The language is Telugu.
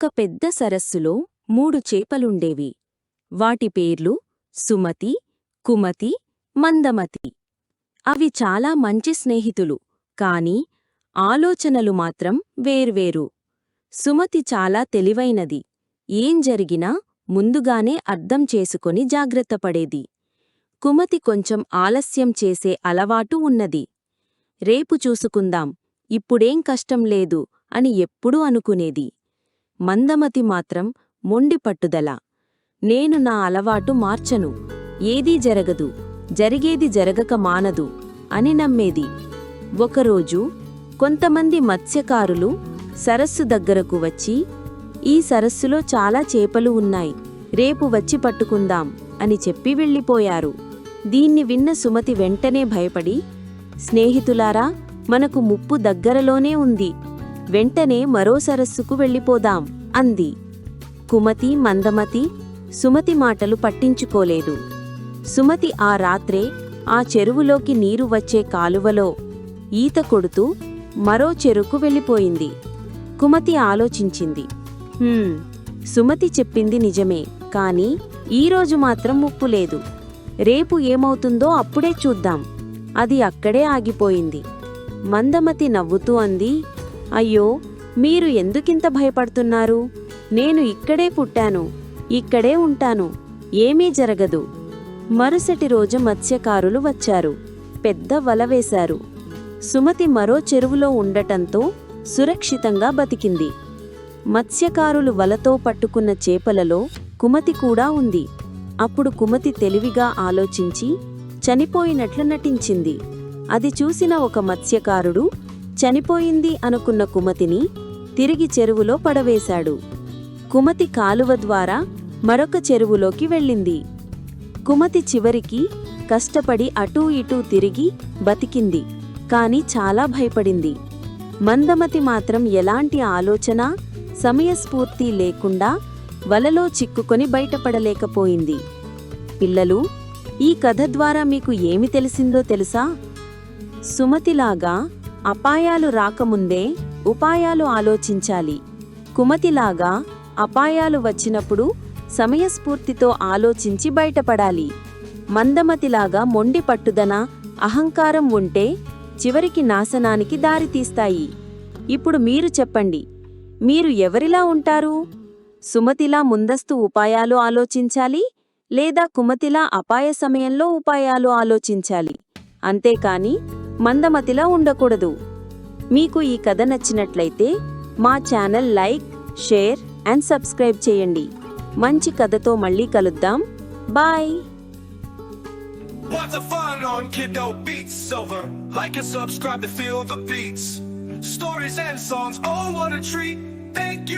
ఒక పెద్ద సరస్సులో మూడు చేపలుండేవి. వాటి పేర్లు సుమతి కుమతి మందమతి. అవి చాలా మంచి స్నేహితులు కాని ఆలోచనలు మాత్రం వేర్వేరు. సుమతి చాలా తెలివైనది. ఏం జరిగినా ముందుగానే అర్థం చేసుకొని జాగ్రత్తపడేది కుమతి కొంచెం ఆలస్యం చేసే అలవాటు ఉన్నది. రేపు చూసుకుందాం ఇప్పుడేం కష్టం లేదు అని ఎప్పుడూ అనుకునేది. మందమతి మాత్రం మొండి పట్టుదల. నేను నా అలవాటు మార్చను. ఏదీ జరగదు. జరిగేది జరగక మానదు అని నమ్మేది. ఒకరోజు కొంతమంది మత్స్యకారులు సరస్సు దగ్గరకు వచ్చి ఈ సరస్సులో చాలా చేపలు ఉన్నాయి. రేపు వచ్చి పట్టుకుందాం అని చెప్పి వెళ్ళిపోయారు. దీన్ని విన్న సుమతి వెంటనే భయపడి స్నేహితులారా మనకు ముప్పు దగ్గరలోనే ఉంది. వెంటనే మరో సరస్సుకు వెళ్ళిపోదాం అంది. కుమతి మందమతి సుమతి మాటలు పట్టించుకోలేదు. సుమతి ఆ రాత్రే ఆ చెరువులోకి నీరు వచ్చే కాలువలో ఈత కొడుతూ మరో చెరుకు వెళ్ళిపోయింది. కుమతి ఆలోచించింది. సుమతి చెప్పింది నిజమే కాని ఈరోజు మాత్రం ముప్పు లేదు. రేపు ఏమవుతుందో అప్పుడే చూద్దాం. అది అక్కడే ఆగిపోయింది. మందమతి నవ్వుతూ అంది. అయ్యో మీరు ఎందుకింత భయపడుతున్నారు? నేను ఇక్కడే పుట్టాను ఇక్కడే ఉంటాను ఏమీ జరగదు. మరుసటి రోజు మత్స్యకారులు వచ్చారు పెద్ద వల వేశారు. సుమతి మరో చెరువులో ఉండటంతో సురక్షితంగా బతికింది. మత్స్యకారులు వలతో పట్టుకున్న చేపలలో కుమతి కూడా ఉంది. అప్పుడు కుమతి తెలివిగా ఆలోచించి చనిపోయినట్లు నటించింది. అది చూసిన ఒక మత్స్యకారుడు చనిపోయింది అనుకున్న కుమతిని తిరిగి చెరువులో పడవేశాడు. కుమతి కాలువ ద్వారా మరొక చెరువులోకి వెళ్ళింది. కుమతి చివరికి కష్టపడి అటూ ఇటూ తిరిగి బతికింది కాని చాలా భయపడింది. మందమతి మాత్రం ఎలాంటి ఆలోచన సమయస్ఫూర్తి లేకుండా వలలో చిక్కుకొని బయటపడలేకపోయింది. పిల్లలు ఈ కథ ద్వారా మీకు ఏమి తెలిసిందో తెలుసా? సుమతిలాగా అపాయాలు రాకముందే ఉపాయాలు ఆలోచించాలి. కుమతిలాగా అపాయాలు వచ్చినప్పుడు సమయస్ఫూర్తితో ఆలోచించి బయటపడాలి. మందమతిలాగా మొండి పట్టుదన అహంకారం ఉంటే చివరికి నాశనానికి దారితీస్తాయి ఇప్పుడు మీరు చెప్పండి మీరు ఎవరిలా ఉంటారు? సుమతిలా ముందస్తు ఉపాయాలు ఆలోచించాలి లేదా కుమతిలా అపాయ సమయంలో ఉపాయాలు ఆలోచించాలి? అంతేకాని మందమతిలా ఉండకూడదు మీకు ఈ కథ నచ్చినట్లయితే మా channel like share and subscribe చేయండి మంచి కథతో మళ్ళీ కలుద్దాం bye What's the fun on Kiddo Beats Silver? Like and subscribe to feel the beats. Stories and songs, oh what a treat. Thank you.